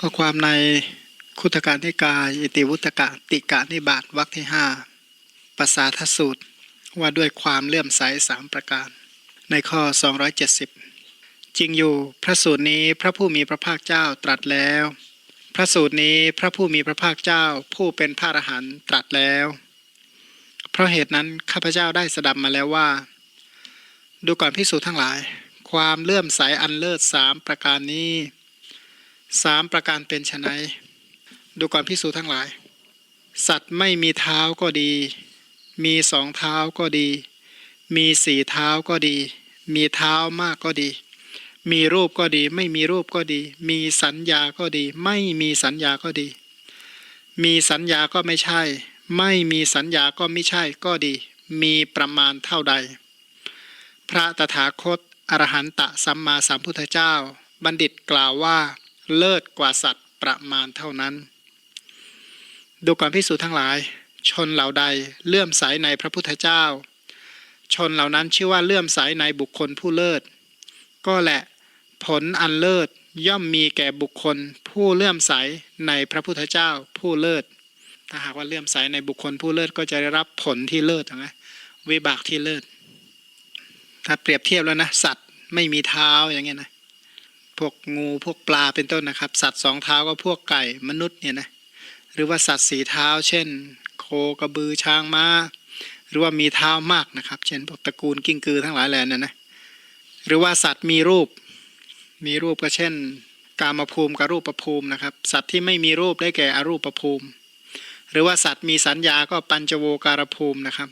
ก็ความในคุตการนิกายอิติวุตกะติกะนิบาตวรรคที่ห้าภาษาทสูตรว่าด้วยความเลื่อมใสสามประการ ในข้อ 270 จริงอยู่พระสูตรนี้พระผู้มีพระภาคเจ้าตรัสแล้ว พระสูตรนี้พระผู้มีพระภาคเจ้าผู้เป็นพระอรหันต์ตรัสแล้ว เพราะเหตุนั้นข้าพเจ้าได้สดับมาแล้วว่า ดูก่อนพิสูจน์ทั้งหลาย ความเลื่อมใสอันเลิศสามประการนี้ สามประการเป็นไฉนดูก่อนพิสูจน์ทั้งหลาย สัตว์ไม่มีเท้าก็ดี มีสองเท้าก็ดี มีสี่เท้าก็ดี มีเท้ามากก็ดี มีรูปก็ดี ไม่มีรูปก็ดี มีสัญญาก็ดี ไม่มีสัญญาก็ดี มีสัญญาก็ไม่ใช่ ไม่มีสัญญาก็ไม่ใช่ก็ดี มีประมาณเท่าใด พระตถาคตอรหันตะสัมมาสัมพุทธเจ้า บัณฑิตกล่าวว่า เลิศกว่าสัตว์ประมาณเท่านั้น ดูก่อนพิสูจน์ทั้งหลาย ชนเหล่าใดเลื่อมใสในพระพุทธเจ้า ชนเหล่านั้นชื่อว่าเลื่อมใสในบุคคลผู้เลิศ ก็แหละผลอันเลิศย่อมมีแก่บุคคลผู้เลื่อมใสในพระพุทธเจ้าผู้เลิศ ถ้าหากว่าเลื่อมใสในบุคคลผู้เลิศก็จะได้รับผลที่เลิศนะวิบากที่เลิศ ถ้าเปรียบเทียบแล้วนะ สัตว์ไม่มีเท้าอย่างเงี้ยนะ พวกงูพวกปลาเป็นต้นนะครับ สัตว์สองเท้าก็พวกไก่มนุษย์เนี่ยนะหรือว่าสัตว์สีเท้า เช่น โคกระบือช้างม้า หรือว่ามีเท้ามากนะครับ เช่นพวกตระกูลกิ้งกือทั้งหลายแหล่นั่นนะหรือว่าสัตว์มีรูป มีรูปก็เช่น กามภูมิกับรูปภูมินะครับ สัตว์ที่ไม่มีรูปได้แก่อรูปประภูมิ หรือว่าสัตว์มีสัญญาก็ปัญจโวการภูมินะครับ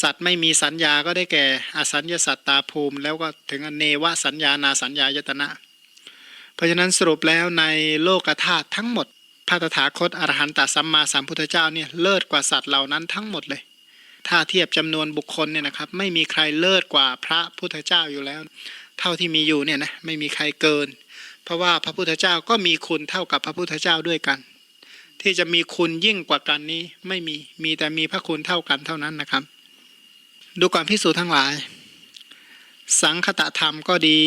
สัตว์ไม่มีสัญญาก็ได้แก่ อสัญญาสัตตาภูมิ แล้วก็ถึงอเนวสัญญานาสัญญายตนะ เพราะฉะนั้นสรุปแล้วในโลกธาตุทั้งหมดพระตถาคตอรหันตสัมมาสัมพุทธเจ้าเนี่ยเลิศกว่าสัตว์เหล่านั้นทั้งหมดเลย ถ้าเทียบจำนวนบุคคลเนี่ยนะครับ ไม่มีใครเลิศกว่าพระพุทธเจ้าอยู่แล้ว เท่าที่มีอยู่เนี่ยนะไม่มีใครเกิน เพราะว่าพระพุทธเจ้าก็มีคุณเท่ากับพระพุทธเจ้าด้วยกัน ที่จะมีคุณยิ่งกว่ากันนี้ไม่มีมีแต่มีพระคุณเท่ากันเท่านั้นนะครับ ดูก่อนพิสูจน์ทั้งหลาย สังคตะธรรมก็ดี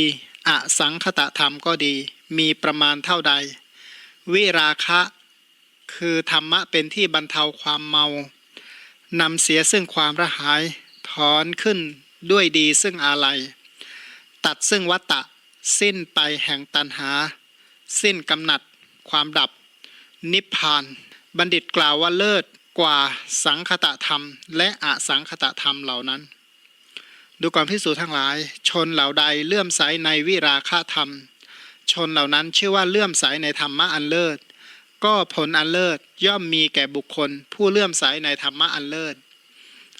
อสังคตะธรรมก็ดี มีประมาณเท่าใด วิราคะ คือธรรมะเป็นที่บรรเทาความเมานำเสียซึ่งความระหายถอนขึ้นด้วยดีซึ่งอาลัย ตัดซึ่งวัตตะ สิ้นไปแห่งตันหา สิ้นกำหนัด ความดับ นิพพาน บัณฑิตกล่าวว่าเลิศ กว่าสังคตะธรรม และอสังคตะธรรมเหล่านั้น ดูก่อนพิสูจน์ทั้งหลาย ชนเหล่าใดเลื่อมใสในวิราคะธรรม ชนเหล่านั้นชื่อว่าเลื่อมใสในธรรมะอันเลิศ ก็ผลอันเลิศย่อมมีแก่บุคคล ผู้เลื่อมใสในธรรมะอันเลิศ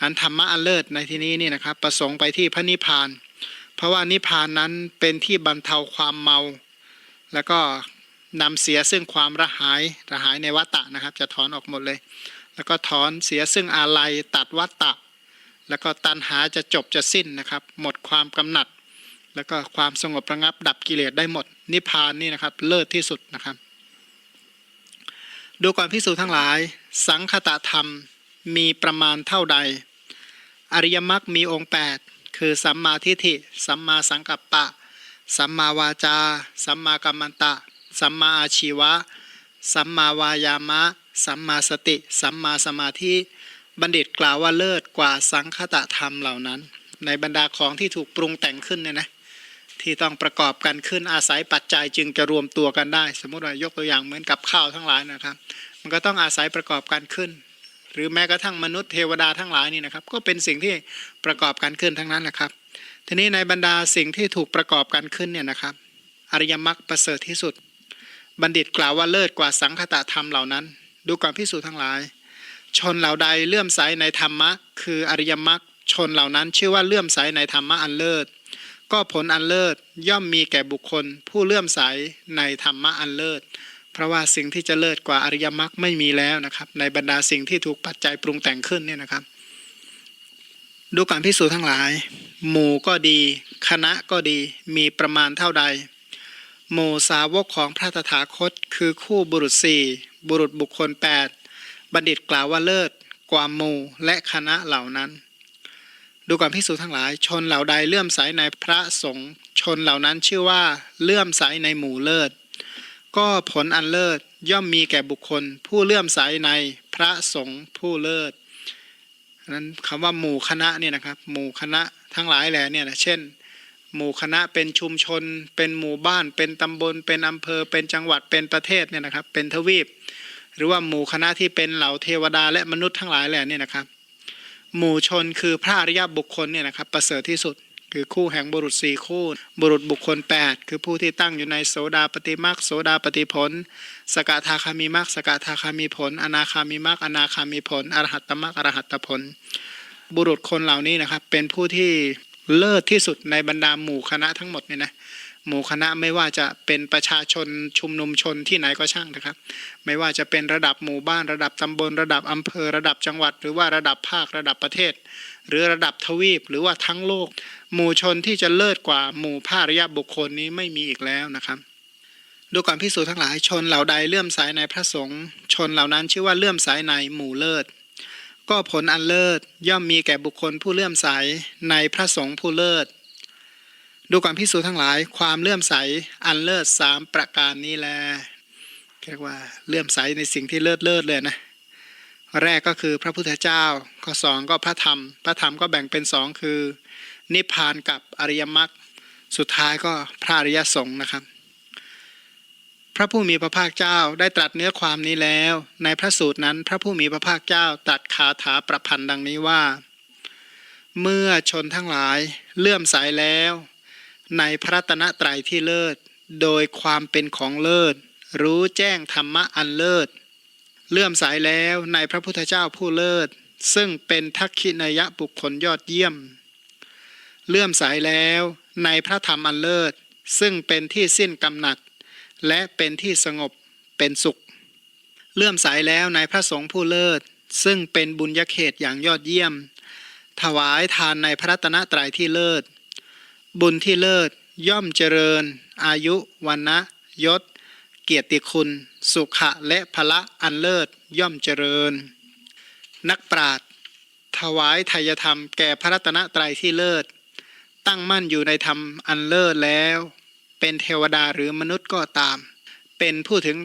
อันธรรมะอันเลิศในที่นี้นี่นะครับ ประสงค์ไปที่พระนิพพาน เพราะว่านิพพานนั้นเป็นที่บรรเทาความเมา แล้วก็นำเสียซึ่งความระหายระหายในวัตตะนะครับ จะถอนออกหมดเลย แล้วก็ถอนเสียซึ่งอาลัยตัดวัตตะ แล้วก็ตันหาจะจบจะสิ้นนะครับ หมดความกำหนัด แล้วก็ความสงบระงับดับกิเลสได้หมด นิพพานนี่นะครับเลิศที่สุดนะครับ ดูก่อนพิสูจน์ทั้งหลาย สังคตะธรรมมีประมาณเท่าใด อริยมรรคมีองค์ 8 คือสัมมาทิฏฐิ สัมมาสังกัปปะ สัมมาวาจา สัมมากัมมันตะ สัมมาอาชีวะ สัมมาวายามะ สัมมาสติ สัมมาสมาธิบัณฑิตกล่าวว่าเลิศกว่าสังคตะธรรมเหล่านั้น ในบรรดาของที่ถูกปรุงแต่งขึ้นเนี่ยนะที่ต้องประกอบกันขึ้นอาศัยปัจจัยจึงจะรวมตัวกันได้ สมมติว่ายกตัวอย่างเหมือนกับข้าวทั้งหลายนะครับ มันก็ต้องอาศัยประกอบกันขึ้น หรือแม้กระทั่งมนุษย์เทวดาทั้งหลายนี่นะครับ ก็เป็นสิ่งที่ประกอบกันขึ้นทั้งนั้นแหละครับ ทีนี้ในบรรดาสิ่งที่ถูกประกอบกันขึ้นเนี่ยนะครับ อริยมรรคประเสริฐที่สุด บัณฑิตกล่าวว่าเลิศกว่าสังคตะธรรมเหล่านั้น ดูก่อนพิสูจน์ทั้งหลาย ชนเหล่าใดเลื่อมใสในธรรมะ คืออริยมรรคชนเหล่านั้นชื่อว่าเลื่อมใสในธรรมะอันเลิศ ก็ผลอันเลิศย่อมมีแก่บุคคล ผู้เลื่อมใสในธรรมะอันเลิศ เพราะว่าสิ่งที่จะเลิศกว่าอริยมรรคไม่มีแล้วนะครับ ในบรรดาสิ่งที่ถูกปัจจัยปรุงแต่งขึ้นเนี่ยนะครับ ดูการพิสูจน์ทั้งหลาย หมู่ก็ดี คณะก็ดีมีประมาณเท่าใด หมู่สาวกของพระตถาคต คือคู่บุรุษสี่ บุรุษบุคคล 8 บัณฑิตกล่าวว่าเลิศกว่ามูและคณะเหล่านั้น ดูก่อนพิสูจน์ทั้งหลาย ชนเหล่าใดเลื่อมใสในพระสงฆ์ชนเหล่านั้นชื่อว่าเลื่อมใสในหมู่เลิศ ก็ผลอันเลิศย่อมมีแก่บุคคล ผู้เลื่อมใสในพระสงฆ์ผู้เลิศนั้นคำว่าหมู่คณะเนี่ยนะครับหมู่คณะทั้งหลายแหล่เนี่ยนะเช่น หมู่คณะเป็นชุมชน เป็นหมู่บ้าน เป็นตำบล เป็นอำเภอ เป็นจังหวัดเป็นประเทศเนี่ยนะครับ เป็นทวีป หรือว่าหมู่คณะที่เป็นเหล่าเทวดาและมนุษย์ทั้งหลายแหล่เนี่ยนะครับ หมู่ชนคือพระอริยบุคคลเนี่ยนะครับประเสริฐที่สุดคือคู่แห่งบุรุษสี่คู่ บุรุษบุคคล 8 คือผู้ที่ตั้งอยู่ในโสดาปฏิมักโสดาปฏิผล สกทาคามีมักสกทาคามีผล อนาคามีมักอนาคามีผล อรหัตตมักอรหัตตผล บุรุษคนเหล่านี้นะครับเป็นผู้ที่ เลิศที่สุดในบรรดาหมู่คณะทั้งหมดเนี่ยนะหมู่คณะไม่ว่าจะเป็นประชาชนชุมนุมชนที่ไหนก็ช่างนะครับ ไม่ว่าจะเป็นระดับหมู่บ้านระดับตำบล ระดับอำเภอระดับจังหวัด หรือว่าระดับภาคระดับประเทศ หรือระดับทวีปหรือว่าทั้งโลก หมู่ชนที่จะเลิศกว่าหมู่ภาริยะบุคคลนี้ไม่มีอีกแล้วนะครับดูก่อนพิสูจน์ทั้งหลายชนเหล่าใดเลื่อมใสในพระสงฆ์ชนเหล่านั้นชื่อว่าเลื่อมใสในหมู่เลิศ ก็ผลอันเลิศย่อมมีแก่บุคคลผู้เลื่อมใสในพระสงฆ์ผู้เลิศ ดูก่อนพิสูจน์ทั้งหลายความเลื่อมใสอันเลิศสามประการนี้แลเรียกว่าเลื่อมใสในสิ่งที่เลิศเลิศเลยนะแรกก็คือพระพุทธเจ้าข้อสองก็พระธรรม พระธรรมก็แบ่งเป็นสองคือ นิพพานกับอริยมรรคสุดท้ายก็พระอริยสงฆ์นะครับ ระผู้มีพระภาคเจ้าได้ตรัสเนื้อความนี้แล้ว ในพระสูตรนั้นพระผู้มีพระภาคเจ้าตรัสคาถาประพันธ์ดังนี้ว่า เมื่อชนทั้งหลายเลื่อมใสแล้ว ในพระรัตนตรที่เลิศ โดยความเป็นของเลิศ รู้แจ้งธรรมะอันเลิศ เลื่อมใสแล้วในพระพุทธเจ้าผู้เลิศ ซึ่งเป็นทักขินยะบุคคลยอดเยี่ยม เลื่อมใสแล้วในพระธรรมอันเลิศ ซึ่งเป็นที่สิ้นกำหนัด และเป็นที่สงบเป็นสุข เลื่อมใสแล้วในพระสงฆ์ผู้เลิศ ซึ่งเป็นบุญญาเขตอย่างยอดเยี่ยม ถวายทานในพระตนะตรัยที่เลิศ บุญที่เลิศย่อมเจริญ อายุวันนะยศ เกียรติคุณ สุขะและพละอันเลิศย่อมเจริญ นักปราชญ์ถวายทายธรรมแก่พระรัตนตรัยที่เลิศ ตั้งมั่นอยู่ในธรรมอันเลิศแล้ว เป็นเทวดาหรือมนุษย์ก็ตาม เป็นผู้ถึง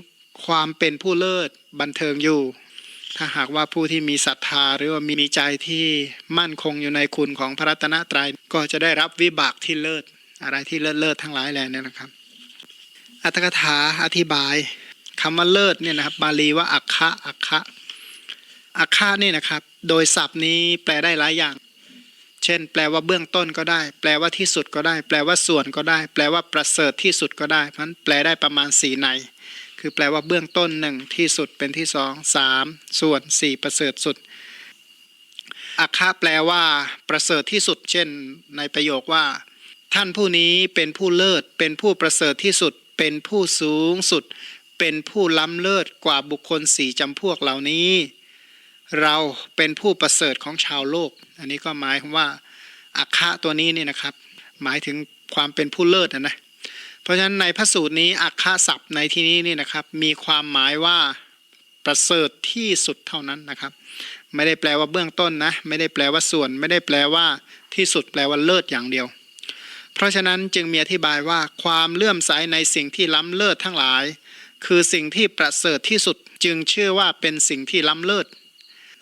ความเป็นผู้เลิศบันเทิงอยู่ ถ้าหากว่าผู้ที่มีศรัทธาหรือว่ามีใจที่มั่นคงอยู่ในคุณของพระรัตนตรัยก็จะได้รับวิบากที่เลิศอะไรที่เลิศเลิศทั้งหลายแหล่เนี่ยนะครับ อัตถกถาอธิบายคำว่าเลิศเนี่ยนะครับบาลีว่าอัคคะอัคคะอัคคะนี่นะครับ โดยศัพท์นี้แปลได้หลายอย่าง เช่น แปลว่าเบื้องต้นก็ได้ แปลว่าที่สุดก็ได้ แปลว่าส่วนก็ได้ แปลว่าประเสริฐที่สุดก็ได้เพราะนั้นแปลได้ประมาณสีใน คือแปลว่าเบื้องต้นหนึ่งที่สุดเป็นที่สองสามส่วนสี่ประเสริฐสุดอัคคะแปลว่า ประเสริฐที่สุด เช่น ในประโยคว่า ท่านผู้นี้เป็นผู้เลิศ เป็นผู้ประเสริฐที่สุด เป็นผู้สูงสุด เป็นผู้ล้ำเลิศกว่าบุคคลสี่จำพวกเหล่านี้ เราเป็นผู้ประเสริฐของชาวโลก อันนี้ก็หมายความว่าอัคคะตัวนี้นี่นะครับ หมายถึงความเป็นผู้เลิศนะนะ เพราะฉะนั้นในพระสูตรนี้อัคคะศัพท์ในที่นี้นี่นะครับ มีความหมายว่าประเสริฐที่สุดเท่านั้นนะครับ ไม่ได้แปลว่าเบื้องต้นนะ ไม่ได้แปลว่าส่วน ไม่ได้แปลว่าที่สุดแปลว่าเลิศอย่างเดียว เพราะฉะนั้นจึงมีอธิบายว่าความเลื่อมใสในสิ่งที่ล้ำเลิศทั้งหลาย คือสิ่งที่ประเสริฐที่สุดจึงเชื่อว่าเป็นสิ่งที่ล้ำเลิศ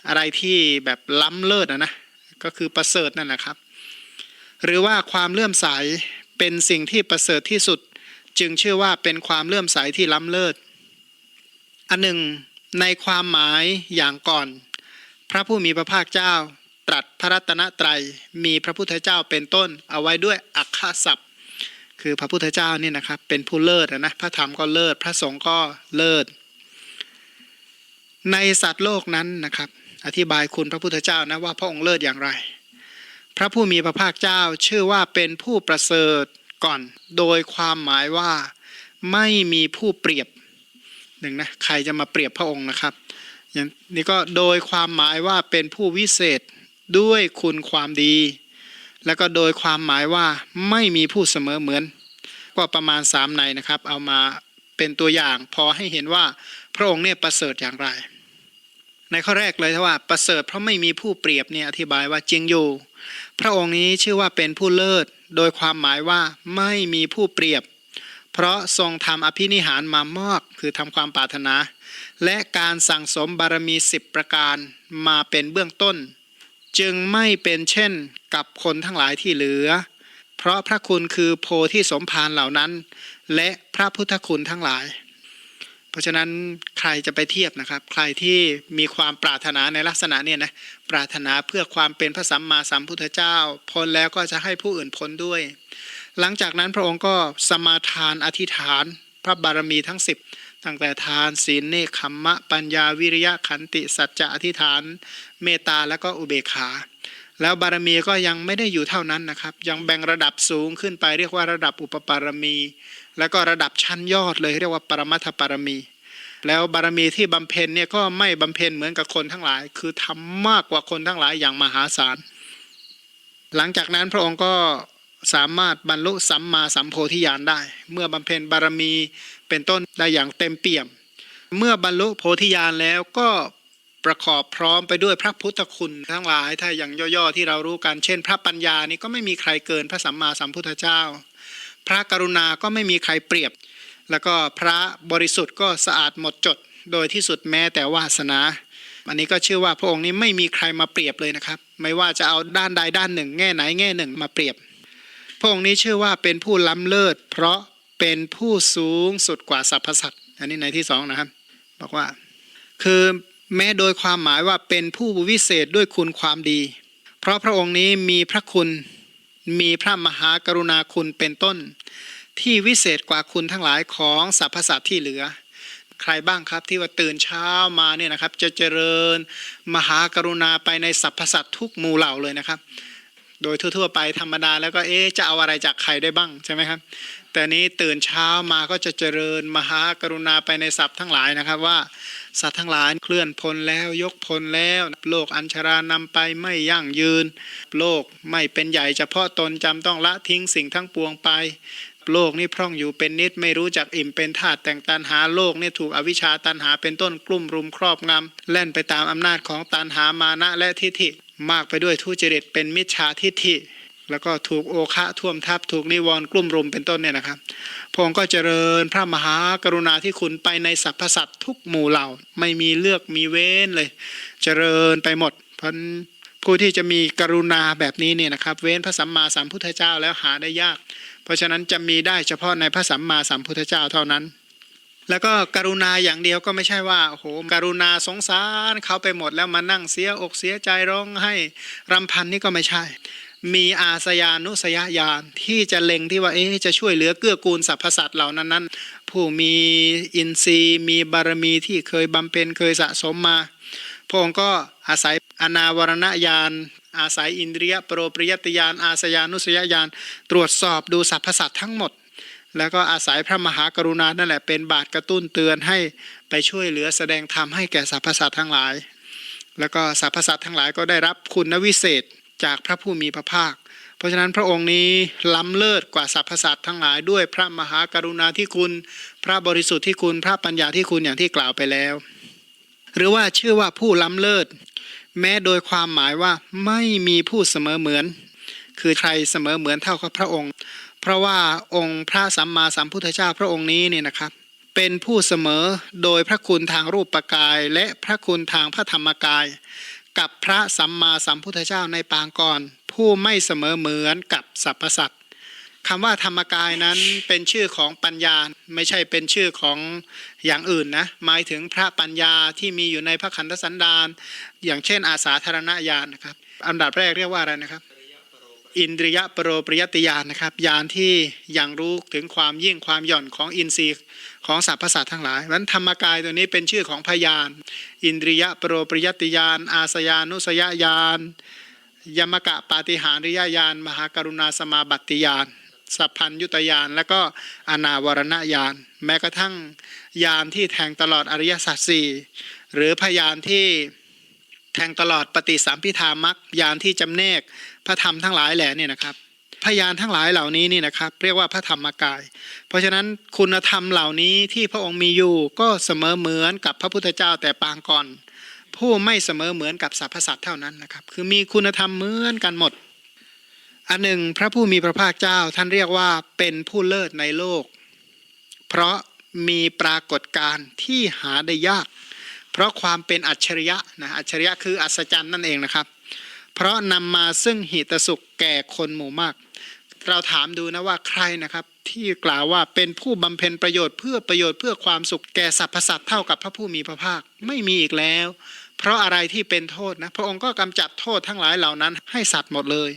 อะไรที่แบบล้ำเลิศนะนะก็คือประเสริฐนั่นแหละครับ หรือว่าความเลื่อมใสเป็นสิ่งที่ประเสริฐที่สุด จึงเชื่อว่าเป็นความเลื่อมใสที่ล้ำเลิศ อันหนึ่งในความหมายอย่างก่อน พระผู้มีพระภาคเจ้า ตรัสพระรัตนตรัยมีพระพุทธเจ้าเป็นต้นเอาไว้ด้วยอักขศัพท์คือพระพุทธเจ้านี่นะครับเป็นผู้เลิศนะพระธรรมก็เลิศพระสงฆ์ก็เลิศ ในสัตว์โลกนั้นนะครับ อธิบายคุณพระพุทธเจ้านะว่าพระองค์เลิศอย่างไร พระผู้มีพระภาคเจ้าชื่อว่าเป็นผู้ประเสริฐก่อน โดยความหมายว่าไม่มีผู้เปรียบหนึ่งนะใครจะมาเปรียบพระองค์นะครับอย่างนี้ก็โดยความหมายว่าเป็นผู้วิเศษด้วยคุณความดี แล้วก็โดยความหมายว่าไม่มีผู้เสมอเหมือน ก็ประมาณสามในนะครับ เอามาเป็นตัวอย่างพอให้เห็นว่าพระองค์เนี่ยประเสริฐอย่างไร ในข้อแรกเลยว่าประเสริฐเพราะไม่มีผู้เปรียบเนี่ยอธิบายว่าจริงอยู่ พระองค์นี้ชื่อว่าเป็นผู้เลิศ โดยความหมายว่าไม่มีผู้เปรียบ เพราะทรงทำอภินิหารมามอบคือทำความปรารถนา และการสั่งสมบารมีสิบประการมาเป็นเบื้องต้น จึงไม่เป็นเช่นกับคนทั้งหลายที่เหลือ เพราะพระคุณคือโพธิสมภารเหล่านั้น และพระพุทธคุณทั้งหลาย เพราะฉะนั้นใครจะไปเทียบนะครับ ใครที่มีความปรารถนาในลักษณะเนี่ยนะปรารถนาเพื่อความเป็นพระสัมมาสัมพุทธเจ้า พ้นแล้วก็จะให้ผู้อื่นพ้นด้วย หลังจากนั้นพระองค์ก็สมาทานอธิษฐาน พระบารมีทั้ง 10 ตั้งแต่ทานศีลเนคขมมะ ปัญญาวิริยะขันติสัจจะอธิษฐาน เมตตาแล้วก็อุเบกขาแล้วบารมีก็ยังไม่ได้อยู่เท่านั้นนะครับ ยังแบ่งระดับสูงขึ้นไปเรียกว่าระดับอุปปารมี แล้วก็ระดับชั้นยอดเลยเรียกว่าปรมัตถปารมี แล้วบารมีที่บำเพ็ญเนี่ยก็ไม่บำเพ็ญเหมือนกับคนทั้งหลาย คือทำมากกว่าคนทั้งหลายอย่างมหาศาล หลังจากนั้นพระองค์ก็สามารถบรรลุสัมมาสัมโพธิญาณได้ เมื่อบำเพ็ญบารมีเป็นต้นได้อย่างเต็มเปี่ยม เมื่อบรรลุโพธิญาณแล้วก็ประกอบพร้อมไปด้วยพระพุทธคุณทั้งหลายถ้าอย่างย่อๆที่เรารู้กันเช่น พระปัญญานี่ก็ไม่มีใครเกินพระสัมมาสัมพุทธเจ้า พระกรุณาก็ไม่มีใครเปรียบ แล้วก็พระบริสุทธิ์ก็สะอาดหมดจด โดยที่สุดแม้แต่วาสนา อันนี้ก็เชื่อว่าพระองค์นี้ไม่มีใครมาเปรียบเลยนะครับ ไม่ว่าจะเอาด้านใดด้านหนึ่ง แง่ไหนแง่หนึ่งมาเปรียบ พระองค์นี้เชื่อว่าเป็นผู้ล้ำเลิศ เพราะเป็นผู้สูงสุดกว่าสรรพสัตว์ อันนี้ในที่สองนะครับ บอกว่า คือแม้โดยความหมายว่าเป็นผู้วิเศษด้วยคุณความดี เพราะพระองค์นี้มีพระคุณ มีพระมหากรุณาคุณเป็นต้น ที่วิเศษกว่าคุณทั้งหลายของสรรพสัตว์ที่เหลือ ใครบ้างครับที่ว่าตื่นเช้ามาเนี่ยนะครับ จะเจริญมหากรุณาไปในสรรพสัตว์ทุกหมู่เหล่าเลยนะครับ โดยทั่วๆไปธรรมดาแล้วก็เอ๊จะเอาอะไรจากใครได้บ้างใช่ไหมครับแต่นี้ตื่นเช้ามาก็จะเจริญมหากรุณาไปในสัตว์ทั้งหลายนะครับว่า สัตว์ทั้งหลายเคลื่อนพลแล้วยกพลแล้ว โลกอัญชารานำไปไม่ยั่งยืน โลกไม่เป็นใหญ่เฉพาะตนจำต้องละทิ้งสิ่งทั้งปวงไป โลกนี่พร่องอยู่เป็นนิดไม่รู้จักอิ่มเป็นธาตุแต่งตันหาโลกนี่ถูกอวิชชาตันหาเป็นต้นกลุ่มรุมครอบงำแล่นไปตามอำนาจของตันหามานะและทิฏฐิมากไปด้วยทุจริตเป็นมิจฉาทิฏฐิ แล้วก็ถูกโอคะท่วมทับถูกนิวรณ์กลุ่มรุมเป็นต้นเนี่ยนะครับพระองค์ก็เจริญพระมหากรุณาที่คุณไปในสรรพสัตว์ทุกหมู่เหล่าไม่มีเลือกมีเว้นเลย เจริญไปหมดเพราะผู้ที่จะมีกรุณาแบบนี้เนี่ยนะครับ เว้นพระสัมมาสัมพุทธเจ้าแล้วหาได้ยาก เพราะฉะนั้นจะมีได้เฉพาะในพระสัมมาสัมพุทธเจ้าเท่านั้น แล้วก็กรุณาอย่างเดียวก็ไม่ใช่ว่าโอ้โหกรุณาสงสารเขาไปหมดแล้วมานั่งเสียอกเสียใจร้องให้รำพันนี่ก็ไม่ใช่ มีอาสยานุสยญาณที่จะเล็งที่ว่าเอ๊จะช่วยเหลือเกื้อกูลสรรพสัตว์เหล่านั้นนั้น ผู้มีอินทรีย์ มีบารมีที่เคยบำเพ็ญเคยสะสมมาพระองค์ก็อาศัยอนาวรณญาณอาศัยอินทรียโปรปริยติญาณอาสยานุสยญาณตรวจสอบดูสรรพสัตว์ทั้งหมด แล้วก็อาศัยพระมหากรุณานั่นแหละเป็นบาทกระตุ้นเตือนให้ไปช่วยเหลือแสดงธรรมให้แก่สรรพสัตว์ทั้งหลาย แล้วก็สรรพสัตว์ทั้งหลายก็ได้รับคุณวิเศษ จากพระผู้มีพระภาค เพราะฉะนั้นพระองค์นี้ล้ำเลิศกว่าสรรพสัตว์ทั้งหลายด้วยพระมหากรุณาที่คุณ พระบริสุทธิ์ที่คุณพระปัญญาที่คุณอย่างที่กล่าวไปแล้ว หรือว่าชื่อว่าผู้ล้ำเลิศ แม้โดยความหมายว่าไม่มีผู้เสมอเหมือน คือใครเสมอเหมือนเท่ากับพระองค์ เพราะว่าองค์พระสัมมาสัมพุทธเจ้าพระองค์นี้เนี่ยนะครับเป็นผู้เสมอโดยพระคุณทางรูปกายและพระคุณทางพระธรรมกาย กับพระสัมมาสัมพุทธเจ้าในปางก่อน ผู้ไม่เสมอเหมือนกับสรรพสัตว์คำว่าธรรมกายนั้นเป็นชื่อของปัญญาไม่ใช่เป็นชื่อของอย่างอื่นนะหมายถึงพระปัญญาที่มีอยู่ในพระขันธสันดานอย่างเช่นอาสาธารณญาณนะครับ อันดับแรกเรียกว่าอะไรนะครับ อินทรียปรปริยติญาณนะครับญาณที่ยังรู้ถึงความยิ่งความหย่อนของอินทรีย์ของสรรพสัตว์ทั้งหลายนั้นธรรมกายตัวนี้เป็นชื่อของพยาน อินทรียปรปริยติญาณอาสยานุสยญาณยมกะปาฏิหาริยญาณมหากรุณาสมาบัติญาณสัพพัญยุตญาณและก็อนาวรณญาณแม้กระทั่งญาณที่แทงตลอดอริยสัจสี่หรือพยานที่แทงตลอดปฏิสัมพิธามักยานที่จำแนก พระธรรมทั้งหลายแหล่เนี่ยนะครับพยานทั้งหลายเหล่านี้นี่นะครับ เรียกว่าพระธรรมกาย เพราะฉะนั้นคุณธรรมเหล่านี้ที่พระองค์มีอยู่ก็เสมอเหมือนกับพระพุทธเจ้าแต่ปางก่อน ผู้ไม่เสมอเหมือนกับสรรพสัตว์เท่านั้นนะครับ คือมีคุณธรรมเหมือนกันหมด อันหนึ่งพระผู้มีพระภาคเจ้าท่านเรียกว่าเป็นผู้เลิศในโลก เพราะมีปรากฏการณ์ที่หาได้ยาก เพราะความเป็นอัจฉริยะนะอัจฉริยะคืออัศจรรย์นั่นเองนะครับ เพราะนำมาซึ่งหิตสุขแก่คนหมู่มาก เราถามดูนะว่าใครนะครับที่กล่าวว่าเป็นผู้บำเพ็ญประโยชน์เพื่อประโยชน์เพื่อความสุขแก่สรรพสัตว์เท่ากับพระผู้มีพระภาคไม่มีอีกแล้ว เพราะอะไรที่เป็นโทษนะพระองค์ก็กำจัดโทษทั้งหลายเหล่านั้นให้สัตว์หมดเลย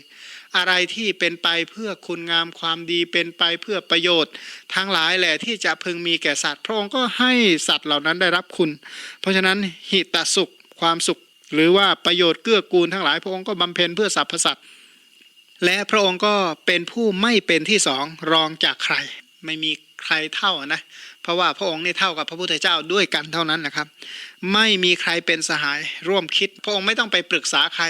อะไรที่เป็นไปเพื่อคุณงามความดีเป็นไปเพื่อประโยชน์ ทั้งหลายแหละที่จะพึงมีแก่สัตว์ พระองค์ก็ให้สัตว์เหล่านั้นได้รับคุณ เพราะฉะนั้นหิตสุขความสุข หรือว่าประโยชน์เกื้อกูลทั้งหลายพระองค์ก็บำเพ็ญเพื่อสรรพสัตว์และพระองค์ก็เป็นผู้ไม่เป็นที่สองรองจากใคร ไม่มีใครเท่านะ เพราะว่าพระองค์นี่เท่ากับพระพุทธเจ้าด้วยกันเท่านั้นนะครับ ไม่มีใครเป็นสหายร่วมคิด พระองค์ไม่ต้องไปปรึกษาใคร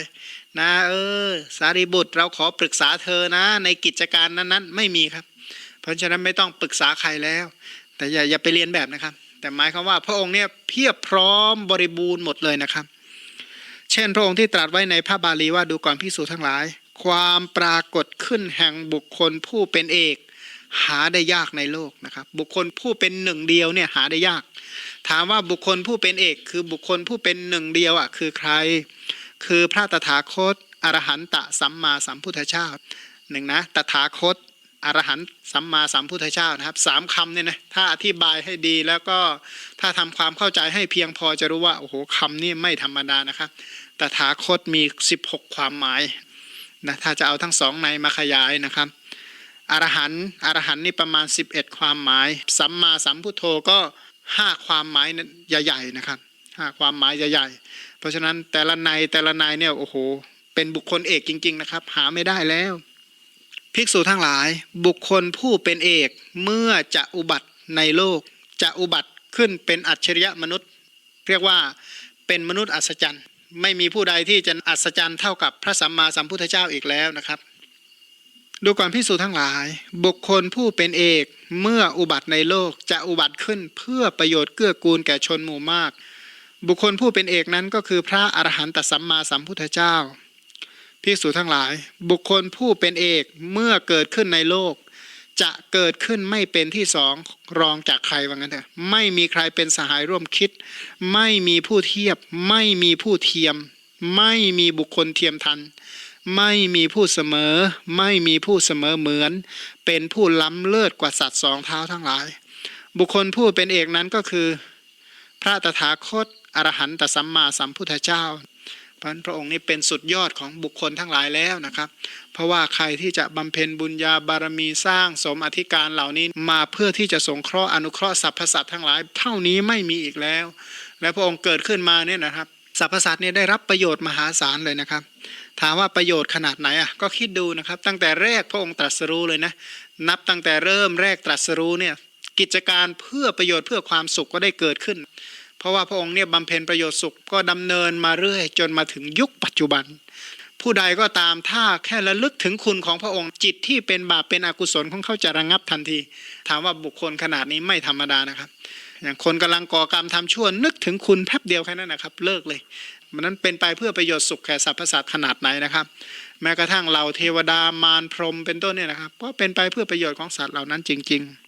นะเออสารีบุตรเราขอปรึกษาเธอนะ ในกิจการนั้นๆ ไม่มีครับ เพราะฉะนั้นไม่ต้องปรึกษาใครแล้ว แต่อย่าอย่าไปเรียนแบบนะครับ แต่หมายความว่าพระองค์เนี่ยเพียบพร้อมบริบูรณ์หมดเลยนะครับ เช่นพระองค์ที่ตรัสไว้ในพระบาลีว่าดูก่อนพิสูจทั้งหลาย ความปรากฏขึ้นแห่งบุคคลผู้เป็นเอกหาได้ยากในโลกนะครับ บุคคลผู้เป็นหนึ่งเดียวเนี่ยหาได้ยาก ถามว่าบุคคลผู้เป็นเอก คือบุคคลผู้เป็นหนึ่งเดียวอะคือใคร คือพระตถาคตอรหันตะสัมมาสัมพุทธเจ้าหนึ่งนะตถาคต อรหันต์สัมมาสัมพุทธเจ้านะครับสามคำเนี่ยนะถ้าอธิบายให้ดีแล้วก็ถ้าทำความเข้าใจให้เพียงพอจะรู้ว่าโอ้โหคำนี่ไม่ธรรมดานะครับตถาคตมี 16 ความหมายนะถ้าจะเอาทั้งสองในมาขยายนะครับอรหันต์อรหันต์นี่ประมาณ 11 ความหมาย สัมมาสัมพุทโธก็ห้าความหมายใหญ่ๆนะครับห้าความหมายใหญ่ๆ เพราะฉะนั้นแต่ละในแต่ละในเนี่ยโอ้โหเป็นบุคคลเอกจริง ๆ นะครับ หาไม่ได้แล้ว ภิกษุทั้งหลายบุคคลผู้เป็นเอกเมื่อจะอุบัติในโลก จะอุบัติขึ้นเป็นอัจฉริยะมนุษย์ เรียกว่าเป็นมนุษย์อัศจรรย์ ไม่มีผู้ใดที่จะอัศจรรย์เท่ากับพระสัมมาสัมพุทธเจ้าอีกแล้วนะครับ ดูก่อนพิสูจนทั้งหลาย บุคคลผู้เป็นเอกเมื่ออุบัติในโลกจะอุบัติขึ้นเพื่อประโยชน์เกื้อกูลแก่ชนหมู่มาก บุคคลผู้เป็นเอกนั้นก็คือพระอรหันตสัมมาสัมพุทธเจ้า ภิกษุทั้งหลาย บุคคลผู้เป็นเอกเมื่อเกิดขึ้นในโลก จะเกิดขึ้นไม่เป็นที่สองรองจากใครว่างั้นเถอะไม่มีใครเป็นสหายร่วมคิด ไม่มีผู้เทียบ ไม่มีผู้เทียม ไม่มีบุคคลเทียมทัน ไม่มีผู้เสมอ ไม่มีผู้เสมอเหมือน เป็นผู้ล้ำเลิศกว่าสัตว์สองเท้าทั้งหลาย บุคคลผู้เป็นเอกนั้นก็คือ พระตถาคตอรหันตสัมมาสัมพุทธเจ้า พราะพระองค์นี้เป็นสุดยอดของบุคคลทั้งหลายแล้วนะครับ เพราะว่าใครที่จะบำเพ็ญบุญญาบารมีสร้างสมอธิการเหล่านี้มาเพื่อที่จะสงเคราะห์อนุเคราะห์สรรพสัตว์ทั้งหลาย เท่านี้ไม่มีอีกแล้ว และพระองค์เกิดขึ้นมาเนี่ยนะครับสรรพสัตว์เนี่ยได้รับประโยชน์มหาศาลเลยนะครับ ถามว่าประโยชน์ขนาดไหนอะก็คิดดูนะครับ ตั้งแต่แรกพระองค์ตรัสรู้เลยนะนับตั้งแต่เริ่มแรกตรัสรู้เนี่ยกิจการเพื่อประโยชน์เพื่อความสุขก็ได้เกิดขึ้น เพราะว่าพระองค์เนี่ยบำเพ็ญประโยชน์สุขก็ดำเนินมาเรื่อย จนมาถึงยุคปัจจุบัน ผู้ใดก็ตามถ้าแค่ระลึกถึงคุณของพระองค์จิตที่เป็นบาปเป็นอกุศลของเขาจะระงับทันที ถามว่าบุคคลขนาดนี้ไม่ธรรมดานะครับ อย่างคนกำลังก่อกรรมทำชั่วนึกถึงคุณแป๊บเดียวแค่นั้นนะครับ เลิกเลยมันนั้นเป็นไปเพื่อประโยชน์สุขแก่สรรพสัตว์ขนาดไหนนะครับ แม้กระทั่งเหล่าเทวดามารพรหมเป็นต้นเนี่ยนะครับก็เป็นไปเพื่อประโยชน์ของสัตว์เหล่านั้นจริง ๆ